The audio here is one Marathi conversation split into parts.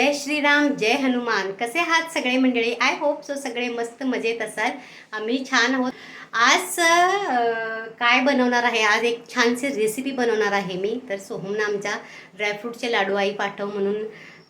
जय श्रीराम जय हनुमान. कसे आहात सगळे मंडळी? आय होप सो सगळे मस्त मजेत असाल. आम्ही छान आहोत. आज काय बनवणार आहे? आज एक छानशी रेसिपी बनवणार आहे मी. तर सोहमनं आमच्या ड्रायफ्रूटचे लाडू आई पाठव म्हणून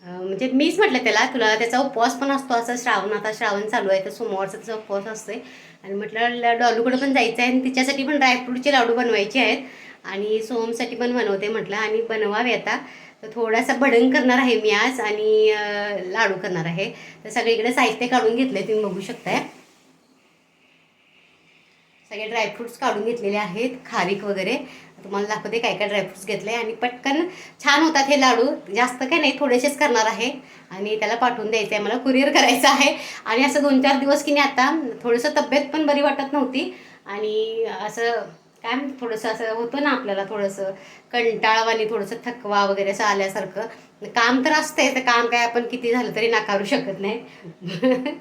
म्हणजे मीच म्हटलं त्याला तुला त्याचा उपवास पण असतो असं श्रावण आता श्रावण चालू आहे तर सोमवारचा त्याचा उपवास असतोय. आणि म्हटलं ल- डॉलूकडे पण जायचं आहे आणि तिच्यासाठी पण ड्रायफ्रूटचे लाडू बनवायचे आहेत. आणि सोहमसाठी पण बनवते म्हटलं आणि बनवावे आता. तर थोडासा भडंग करणार आहे मी आज आणि लाडू करणार आहे. तर सगळीकडे साहित्य काढून घेतले तुम्ही बघू शकताय. सगळे ड्रायफ्रुट्स काढून घेतलेले आहेत खारीक वगैरे. तुम्हाला दाखवते काय काय ड्रायफ्रुट्स घेतले आणि पटकन छान होतात हे लाडू. जास्त काय नाही थोडेसेच करणार आहे. आणि त्याला पाठवून द्यायचं आहे मला कुरिअर करायचं आहे. आणि असं दोन चार दिवस की नाही आता थोडंसं तब्येत पण बरी वाटत नव्हती. आणि असं काय म्हणते थोडंसं असं होतं ना आपल्याला थोडंसं कंटाळवाणी थोडंसं थकवा वगैरे असं आल्यासारखं. काम तर असतंय तर काम काय आपण किती झालं तरी नाकारू शकत नाही.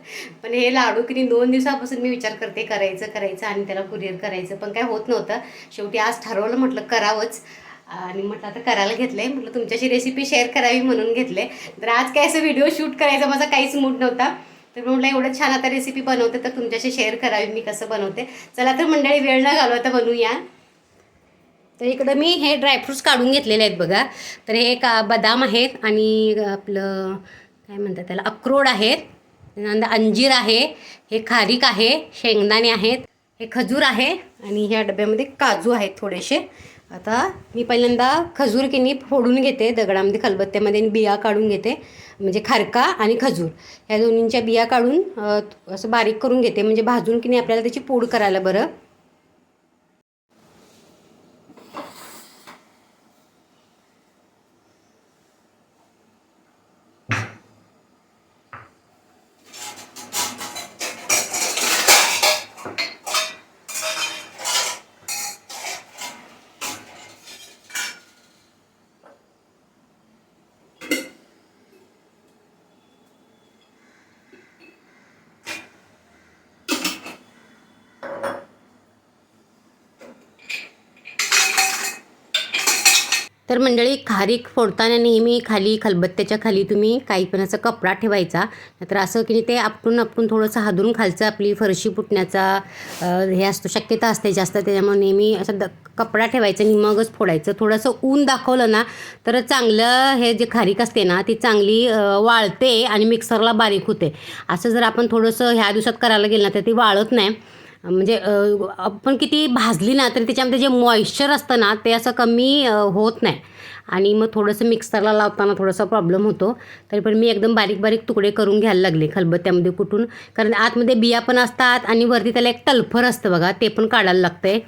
पण हे लाडू किती दोन दिवसापासून मी विचार करते करायचं करायचं आणि त्याला कुरिअर करायचं. पण काय होत नव्हतं. शेवटी आज ठरवलं म्हटलं करावंच. आणि म्हटलं आता करायला घेतलंय. म्हटलं तुमच्याशी रेसिपी शेअर करावी म्हणून घेतले तर आज काय असं व्हिडिओ शूट करायचा माझा काहीच मूड नव्हता. तर म्हटलं एवढं छान आता रेसिपी बनवते तर तुमच्याशी शेअर करावी मी कसं बनवते. चला तर मंडळी वेळ न घालवता बनवूया. तर इकडं मी हे ड्रायफ्रूट्स काढून घेतलेले आहेत बघा. तर हे का बदाम आहेत आणि आपलं काय म्हणतात त्याला अक्रोड आहेत. त्यानंतर अंजीर आहे हे खारीक आहे शेंगदाणे आहेत हे खजूर आहे आणि ह्या डब्यामध्ये काजू आहेत थोडेसे. आता मी पहिल्यांदा खजूर किनी फोडून घेते दगडामध्ये खलबत्त्यामध्ये आणि बिया काढून घेते. म्हणजे खारका आणि खजूर. ह्या दोन्हींच्या बिया काढून असं बारीक करून घेते. म्हणजे भाजून की नाही आपल्याला त्याची पूड करायला बरं. तर मंडळी खारीक फोडताना नेहमी खाली खलबत्त्याच्या खाली तुम्ही काही पण असा कपडा ठेवायचा. नाहीतर असं की नाही ते आपटून आपटून थोडंसं हादरून खालचं आपली फरशी फुटण्याचा हे असतो शक्यता असते जास्त. त्याच्यामुळे नेहमी असं द कपडा ठेवायचा आणि मगच फोडायचं. थोडंसं ऊन दाखवलं ना तर चांगलं हे जे खारीक असते ना ती चांगली वाळते आणि मिक्सरला बारीक होते. असं जर आपण थोडंसं ह्या दिवसात करायला गेलं ना तर ती वाळत नाही. म्हणजे आपण किती भाजली ना तरी त्याच्यामध्ये जे मॉइश्चर असतं ना ते असं कमी होत नाही. आणि मग थोडंसं मिक्सरला लावताना थोडासा प्रॉब्लेम होतो. तरी पण मी एकदम बारीक बारीक तुकडे करून घ्यायला लागले खलबत्त्यामध्ये कुठून. कारण आतमध्ये बिया पण असतात आणि वरती त्याला एक तलफर असतं बघा ते पण काढायला लागतंय.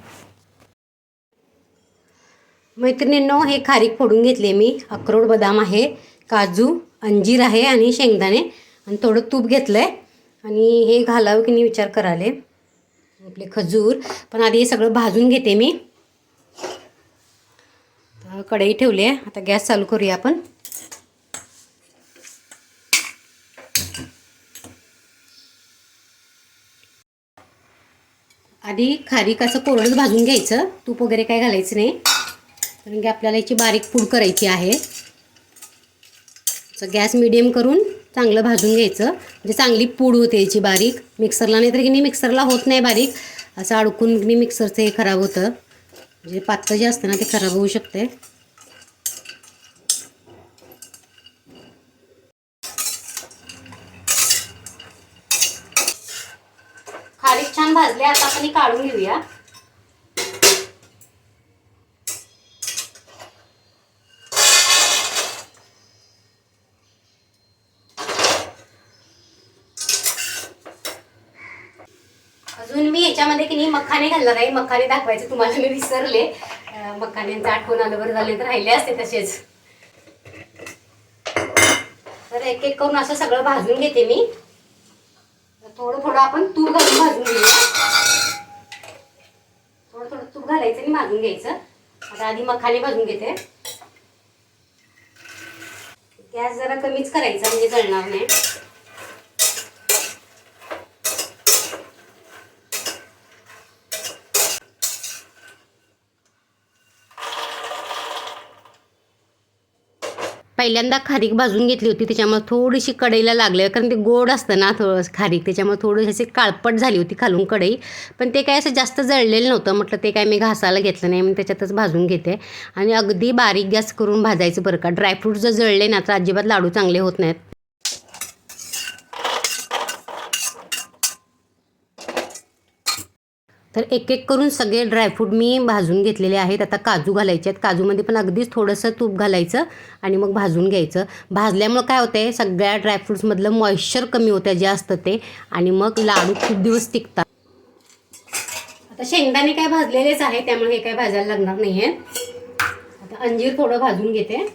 मैत्रिणींनो हे खारीक फोडून घेतले मी. अक्रोड बदाम आहे काजू अंजीर आहे आणि शेंगदाणे. आणि थोडं तूप घेतलं आहे आणि हे घालावं की नाही विचार कराले आपले खजूर. पण आधी हे सगळं भाजून घेते मी. कढई ठेवली आहे. आता गॅस चालू करूया आपण. आधी खारीक असं कोरडच भाजून घ्यायचं. तूप वगैरे काय घालायचं नाही. कारण की आपल्याला याची बारीक पूड करायची आहे. गॅस मिडियम करून चांगलं भाजून घ्यायचं. म्हणजे चांगली पूड होते याची बारीक. मिक्सरला नाही तर की नाही मिक्सरला होत नाही बारीक. असं अडकून की मिक्सरचं हे खराब होतं. म्हणजे पातळ जे असतं ना ते खराब होऊ शकते. खारीक छान भाजले. आता आपण काढून घेऊया. अजून मी याच्यामध्ये की नाही मखाने घालणार आहे. मखाने दाखवायचे तुम्हाला मी विसरले. अं, मखाण्यांचं आठवण आलं बरं झाले तर राहिले असते तसेच. तर एक एक करून असं सगळं भाजून घेते मी. थोडं थोडं आपण तूप घालून भाजून घेऊया. थोडं थोडं तूप घालायचं आणि भाजून घ्यायचं. आता आधी मखाने भाजून घेते. गॅस जरा कमीच करायचा म्हणजे जळणार नाही. पहिल्यांदा खारीक भाजून घेतली होती त्याच्यामुळे थोडीशी कढईला लागले. कारण ते गोड असतं ना थोडं खारीक त्याच्यामुळे थोडीशी अशी काळपट झाली होती खालून कढई. पण ते काय असं जास्त जळलेलं नव्हतं म्हटलं ते काय मी घासायला घेतलं नाही मी त्याच्यातच भाजून घेते. आणि अगदी बारीक गॅस करून भाजायचं बरं का. ड्रायफ्रूट जर जळले ना तर अजिबात लाडू चांगले होत नाहीत. तर एक एक करून सगळे ड्रायफ्रूट मी भाजून घेतलेले आहेत. आता काजू घालायचे आहेत. काजूमध्ये पण अगदीच थोडंसं तूप घालायचं आणि मग भाजून घ्यायचं. भाजल्यामुळं काय होतं आहे सगळ्या ड्रायफ्रूट्समधलं मॉइश्चर कमी होतं जे असतं ते. आणि मग लाडू खूप दिवस टिकतात. आता शेंगदाणे काय भाजलेलेच आहे त्यामुळे हे काय भाजायला लागणार नाही आहे आता अंजीर थोडं भाजून घेते.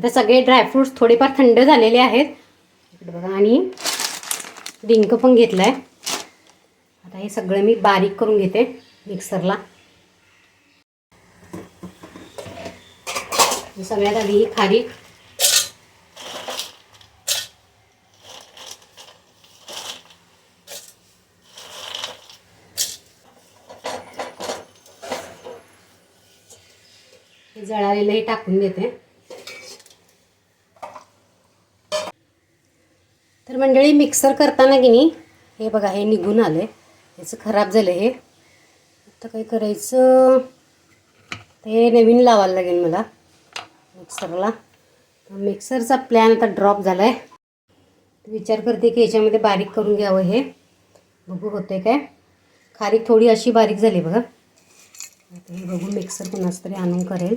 आता सगळे ड्रायफ्रूट्स थोडेफार थंड झालेले आहेत. बघा आणि डिंक पण घेतलं आहे आता हे सगळं मी बारीक करून घेते मिक्सरला. सगळ्यात आधी ही खारीक हे जळालेलं हे टाकून देते. तर मंडळी मिक्सर करताना की नाही हे बघा हे निघून आलं आहे याचं खराब झालं हे. आता काय करायचं? ते नवीन लावायला लागेल मला मिक्सरला मिक्सरचा प्लॅन आता ड्रॉप झाला आहे विचार करते की याच्यामध्ये बारीक करून घ्यावं हे. बघू होते काय. खारीक थोडी अशी बारीक झाली बघा. आता हे बघू मिक्सर कोणाच तरी आणून करेल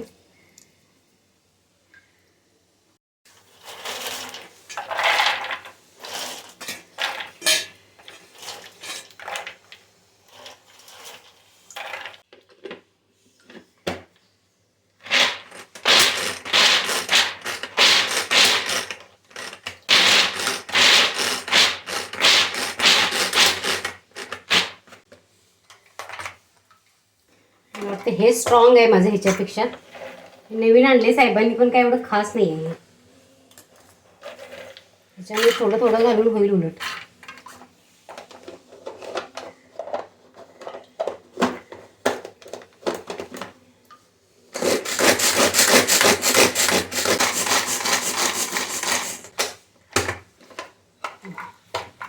मला वाटतं हे स्ट्रॉंग आहे माझं ह्याच्यापेक्षा. नवीन आणले साहेबांनी पण काय एवढं खास नाही आहे ह्याच्यामुळे थोडं थोडं घालून होईल उलट.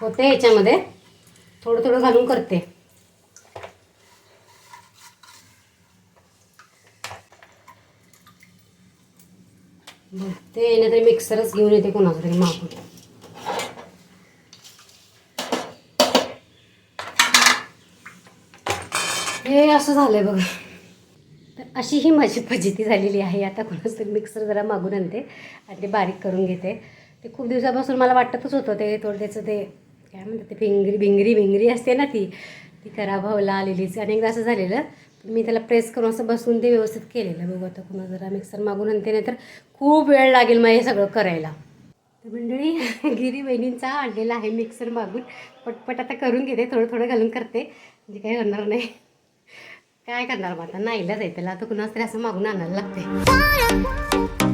होते ह्याच्यामध्ये. थोडं थोडं घालून करते. ते तरी मिक्सरच घेऊन येते कोणाचं तरी मागून. हे असं झालंय बघा. तर अशी ही माझी फजिती झालेली आहे. आता कोणाचं तरी मिक्सर जरा मागून आणते आणि ते बारीक करून घेते. ते खूप दिवसापासून मला वाटतच होतं ते थोडं त्याचं ते काय म्हणतात ते भिंगरी भिंगरी भिंगरी असते ना ती. ती खराब व्हायला आलेलीच. अनेकदा असं झालेलं मी त्याला प्रेस करून असं बसून ते व्यवस्थित केलेलं बघू आता पुन्हा जरा मिक्सर मागून आणते नाही तर खूप वेळ लागेल मग हे सगळं करायला. तर मंडळी गिरी बहिणींचा आणलेला आहे मिक्सर मागून. पटपट आता करून घेते थोडं थोडं घालून करते. म्हणजे काही होणार नाही. काय करणार मग आता? नाहीला आहे त्याला. आता कुणाच तरी असं मागून आणायला लागते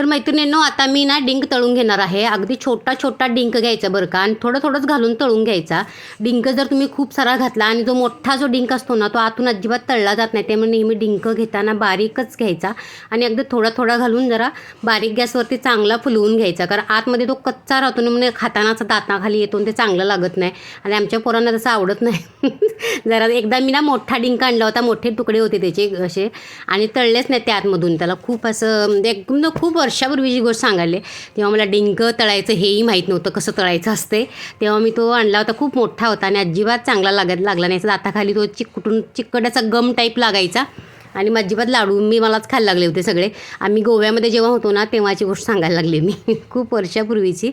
तर मैत्रिणींनो आता मी ना डिंक तळून घेणार आहे. अगदी छोटा छोटा डिंक घ्यायचा बरं का. आणि थोडं थोडंच घालून तळून घ्यायचा. डिंक जर तुम्ही खूप सारा घातला आणि जो मोठा जो डिंक असतो ना तो आतून अजिबात तळला जात नाही. त्यामुळे नेहमी डिंक घेताना बारीकच घ्यायचा. आणि अगदी थोडा थोडा घालून जरा बारीक गॅसवरती चांगला फुलवून घ्यायचा. कारण आतमध्ये तो कच्चा राहतो ना म्हणजे खातानाचा दाताखाली येतो ते चांगलं लागत नाही. आणि आमच्या पोरांना तसं आवडत नाही. जरा एकदा मी ना मोठा डिंक आणला होता मोठे तुकडे होते त्याचे असे. आणि तळलेच नाही त्या आतमधून. त्याला खूप असं म्हणजे एकदम खूप वर्षापूर्वीची गोष्ट सांगायले तेव्हा मला डिंक तळायचं हेही माहीत नव्हतं कसं तळायचं असते. तेव्हा मी तो आणला होता खूप मोठा होता आणि अजिबात चांगला लागत लागला नाही. दाताखाली तो चिकटून चिकटाचा गम टाईप लागायचा आणि अजिबात लाडू मी मलाच खायला लागले होते सगळे. आम्ही गोव्यामध्ये जेव्हा होतो ना तेव्हाची गोष्ट सांगायला लागली मी. खूप वर्षापूर्वीची.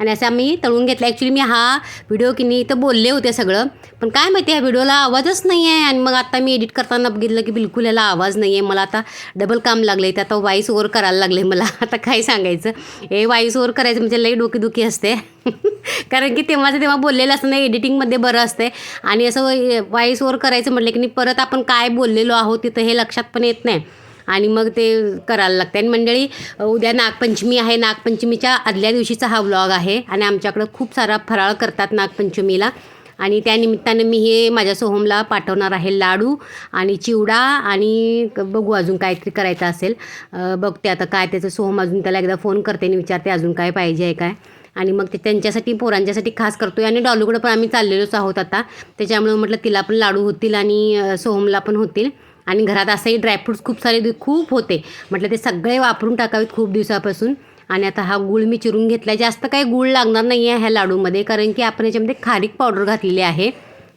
आणि असं आम्ही तळून घेतलं. ॲक्च्युली मी हा व्हिडिओ की नाही इथं बोलले होते सगळं. पण काय माहिती ह्या व्हिडिओला आवाजच नाही आहे आणि मग आता मी एडिट करताना बघितलं की बिलकुल याला आवाज नाही आहे मला आता डबल काम लागलं. आहे ते आता वाईस ओवर करायला लागले मला. आता काय सांगायचं? हे वाईस ओवर करायचं म्हणजे लई डोकीदुखी असते. कारण की तेव्हाचं तेव्हा बोललेलं असतं ना एडिटिंगमध्ये बरं असते. आणि असं वाईस ओवर करायचं म्हटलं की नाही परत आपण काय बोललेलो आहोत तिथं हे लक्षात पण येत नाही. आणि मग ते करायला लागते. आणि मंडळी उद्या नागपंचमी आहे. नागपंचमीच्या आदल्या दिवशीचा हा व्लॉग आहे आणि आमच्याकडं खूप सारा फराळ करतात नागपंचमीला. आणि त्यानिमित्तानं मी हे माझ्या सोहमला पाठवणार आहे लाडू आणि चिवडा आणि क- बघू अजून काहीतरी करायचं असेल. बघते आता काय त्याचं सोहम अजून त्याला एकदा फोन करते आणि विचारते अजून काय पाहिजे आहे काय. आणि मग ते त्यांच्यासाठी पोरांच्यासाठी खास करतोय. आणि डॉलूकडं पण आम्ही चाललेलोच आहोत आता. त्याच्यामुळे म्हटलं तिला पण लाडू होतील आणि सोहमला पण होतील. आणि घरात असंही ड्रायफ्रूट्स खूप सारे खूप होते. म्हटलं ते सगळे वापरून टाकावेत खूप दिवसापासून. आणि आता हा गूळ मी चिरून घेतला जास्त काही गूळ लागणार नाही आहे ह्या लाडूमध्ये कारण की आपण याच्यामध्ये खारीक पावडर घातलेली आहे.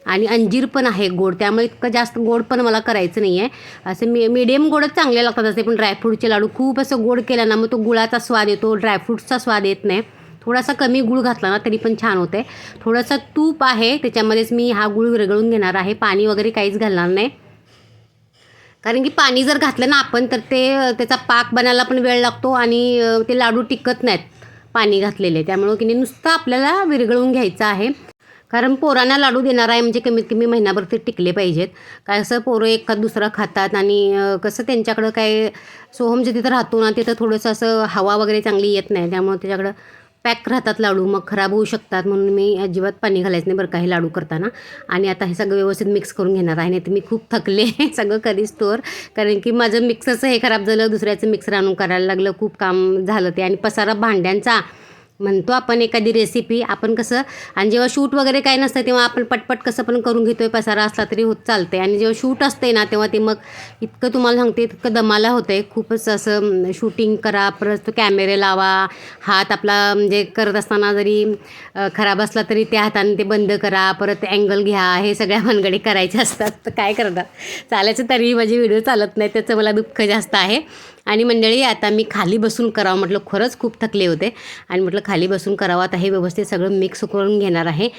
आणि अंजीर पण आहे गोड त्यामुळे इतकं जास्त गोड पण मला करायचं नाही आहे असं मी मीडियम गोडच चांगले लागतात असे पण ड्रायफ्रूटचे लाडू खूप असं गोड केलं ना मग तो गुळाचा स्वाद येतो ड्रायफ्रूट्सचा स्वाद येत नाही. थोडासा कमी गूळ घातला ना तरी पण छान होते. थोडंसं तूप आहे त्याच्यामध्येच मी हा गूळ विरघळून घेणार आहे. पाणी वगैरे काहीच घालणार नाही. कारण की पाणी जर घातलं ना आपण तर ते त्याचा पाक बनायला पण वेळ लागतो आणि ते लाडू टिकत नाहीत पाणी घातलेले. त्यामुळं की नाही नुसतं आपल्याला विरघळून घ्यायचं आहे. कारण पोरांना लाडू देणार आहे म्हणजे कमीत कमी महिनाभर ते टिकले पाहिजेत. काय असं पोरं एखाद दुसरा खातात आणि कसं त्यांच्याकडं काय सोहम जे तिथं राहतो ना तिथं थोडंसं असं हवा वगैरे चांगली येत नाही. त्यामुळे त्याच्याकडं पॅक राहतात लाडू मग खराब होऊ शकतात म्हणून मी अजिबात पाणी घालायचं नाही बरं का हे लाडू करताना. आणि आता हे सगळं व्यवस्थित मिक्स करून घेणार आहे नाही तर मी खूप थकले. सगळं कधी स्टोअर कारण की माझं मिक्सरचं हे खराब झालं दुसऱ्याचं मिक्सर आणून करायला लागलं खूप काम झालं ते. आणि पसारा भांड्यांचा म्हणतो आपण एखादी रेसिपी आपण कसं आणि जेव्हा शूट वगैरे काय नसतं तेव्हा आपण पटपट कसं पण करून घेतो आहे पसारा असला तरी होत चालते आणि जेव्हा शूट असते ना तेव्हा ते मग इतकं तुम्हाला सांगते इतकं दमाला होतं आहे खूपच असं शूटिंग करा परत तो कॅमेरे लावा हात आपला म्हणजे करत असताना जरी खराब असला तरी त्या हाताने ते बंद करा परत अँगल घ्या हे सगळ्या भानगडी करायच्या असतात. तर काय करतात चालायचं तरी माझे व्हिडिओ चालत नाही त्याचं मला दुःख जास्त आहे. आणि मंडळी आता मी खाली बसून करावं म्हटलं खरंच खूप थकले होते. आणि म्हटलं खाली बसून करावं. आता हे व्यवस्थित सगळं मिक्स करून घेणार आहे.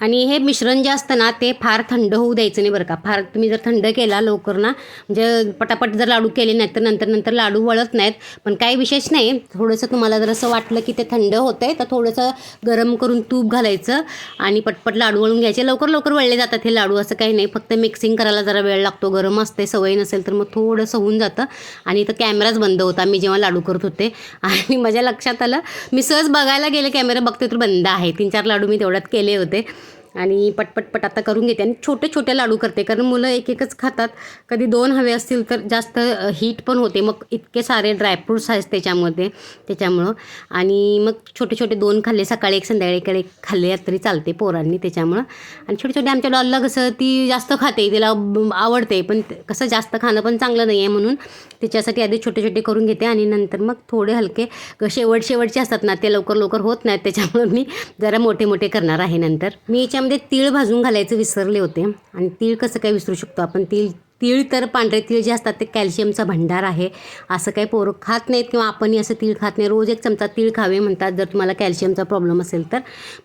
आणि हे मिश्रण जे असतं ना ते फार थंड होऊ द्यायचं नाही बरं का. फार तुम्ही जर थंड केला लवकर ना म्हणजे पटापट जर लाडू केले नाहीत तर नंतर नंतर लाडू वळत नाहीत. पण काही विशेष नाही. थोडंसं तुम्हाला जर असं वाटलं की ते थंड होतं आहे तर थोडंसं गरम करून तूप घालायचं आणि पटपट लाडू वळून घ्यायचे. लवकर लवकर वळले जातात हे लाडू असं काही नाही. फक्त मिक्सिंग करायला जरा वेळ लागतो. गरम असते सवय नसेल तर मग थोडंसं होऊन जातं. आणि इथं कॅमेराच बंद होता. मी जेव्हा लाडू करत होते आणि माझ्या लक्षात आलं मी सहज बघायला गेले कॅमेरा बघते तर बंद आहे. तीन चार लाडू मी तेवढ्यात केले होते. आणि पटपट पट आता करून घेते आणि छोटे छोटे लाडू करते. कारण मुलं एक एकच खातात. कधी दोन हवे असतील तर जास्त हीट पण होते. मग इतके सारे ड्रायफ्रूट्स आहेत त्याच्यामध्ये त्याच्यामुळं. आणि मग छोटे छोटे दोन खाल्ले. सकाळी एक संध्याकाळी एक खाल्ले तरी चालते पोरांनी त्याच्यामुळं. आणि छोटे छोटे आमच्या डॉलला कसं ती जास्त खाते. तिला आवडते. पण कसं जास्त खाणं पण चांगलं नाही आहे म्हणून त्याच्यासाठी आधी छोटे छोटे करून घेते. आणि नंतर मग थोडे हलके शेवट शेवटचे असतात ना ते लवकर लवकर होत नाहीत. त्याच्यामुळं मी जरा मोठे मोठे करणार आहे नंतर. मी याच्या याच्यामध्ये तीळ भाजून घालायचं विसरले होते. आणि तीळ कसं काय विसरू शकतो आपण? तीळ तीळ तर पांढरे तीळ जे असतात ते कॅल्शियमचा भंडार आहे. असं काही पोरं खात नाहीत किंवा आपणही असं तीळ खात नाही. रोज एक चमचा तीळ खावे म्हणतात जर तुम्हाला कॅल्शियमचा प्रॉब्लेम असेल तर.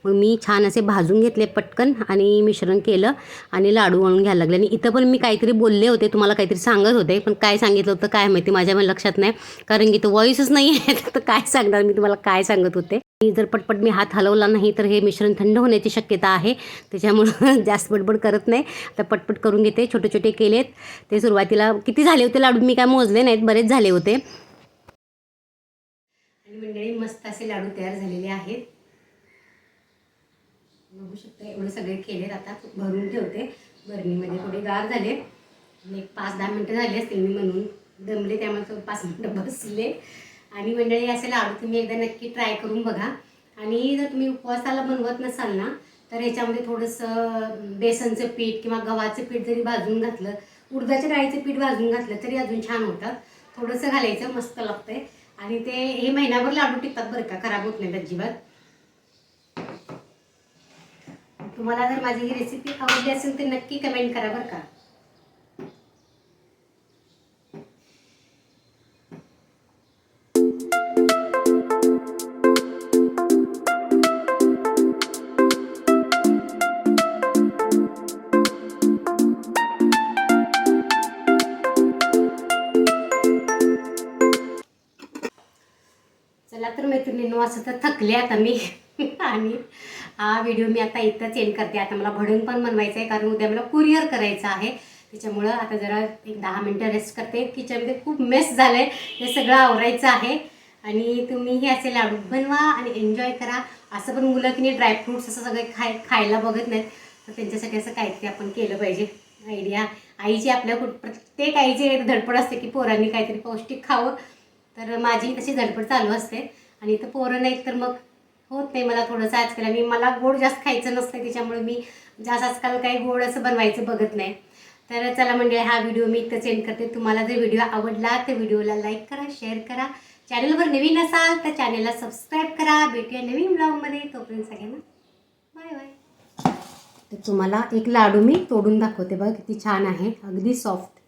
मग मी छान असे भाजून घेतले पटकन आणि मिश्रण केलं आणि लाडू वळून घ्यायला लागले. आणि इथं पण मी काहीतरी बोलले होते तुम्हाला काहीतरी सांगत होते. पण काय सांगितलं होतं काय माहिती माझ्या मला लक्षात नाही. कारण की तो व्हॉईसच नाही आहे. तर काय सांगणार मी तुम्हाला? काय सांगत होते? जर पटपट मी हात हलवला नाही तर हे मिश्रण थंड होण्याची शक्यता आहे. त्याच्यामुळं जास्त बडबड करत नाही. आता पटपट करून घेते. छोटे छोटे केलेत. ते सुरुवातीला किती झाले होते लाडू? मी काय मोजले नाहीत. बरेच झाले होते. आणि मंडळी मस्त असे लाडू तयार झालेले आहेत. बघू शकता एवढे सगळे केलेत. आता भरून ठेवते. बरणीमध्ये थोडे गार झाले. एक पाच दहा मिनटं झाली असतील मी म्हणून. दमले त्यामुळे पाच मिनटं बसले. आणि मंडळी असे लाडू तुम्ही एकदा नक्की ट्राय करून बघा. आणि जर तुम्ही उपवासाला बनवत नसाल ना तर ह्याच्यामध्ये थोडंसं बेसनचं पीठ किंवा गव्हाचं पीठ जरी भाजून घातलं उडदाच्या डाळीचं पीठ भाजून घातलं तरी अजून छान होतात थोडंसं घालायचं मस्त लागतंय. आणि ते हे महिनाभर लाडू टिकतात बरं का खराब होत नाहीत अजिबात. तुम्हाला जर माझी ही रेसिपी आवडली असेल तर नक्की कमेंट करा बरं का. तर असं तर थकले आता मी. आणि हा व्हिडिओ मी आता इथंच एंड करते. आता मला भडून पण बनवायचं आहे कारण उद्या मला कुरिअर करायचं आहे. त्याच्यामुळं आता जरा एक दहा मिनटं रेस्ट करते. किचनमध्ये खूप मेस झालं आहे हे सगळं आवरायचं आहे. आणि तुम्हीही असे लाडू बनवा आणि एन्जॉय करा. असं पण मुलं की नाही ड्रायफ्रूट्स असं सगळे खाय खायला बघत नाहीत. तर त्यांच्यासाठी असं काहीतरी आपण केलं पाहिजे. आयडिया आईची आपल्या कुठ प्रत्येक आईची धडपड असते की पोरांनी काहीतरी पौष्टिक खावं. तर माझी तशी धडपड चालू असते. आणि इथं पोरं नाहीत तर मग होत नाही. मला थोडंसं आजकाल आणि मला गोड जास्त खायचं नसतं त्याच्यामुळे मी जास्त आजकाल काही गोड असं बनवायचं बघत नाही. तर चला म्हणजे हा व्हिडिओ मी इथं सेंड करते. तुम्हाला जर व्हिडिओ आवडला तर व्हिडिओला लाईक करा शेअर करा. चॅनलवर नवीन असाल तर चॅनलला सबस्क्राईब करा. भेटूया नवीन ब्लॉगमध्ये तोपर्यंत सगळ्यांना बाय बाय तर तुम्हाला एक लाडू मी तोडून दाखवते. बघा किती छान आहे. अगदी सॉफ्ट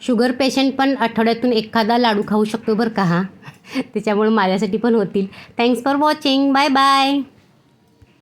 शुगर पेशंट पण आठवड्यातून एखादा लाडू खाऊ शकतो बरं का हा? त्याच्यामुळे माझ्यासाठी पण होतील. Thanks for watching bye bye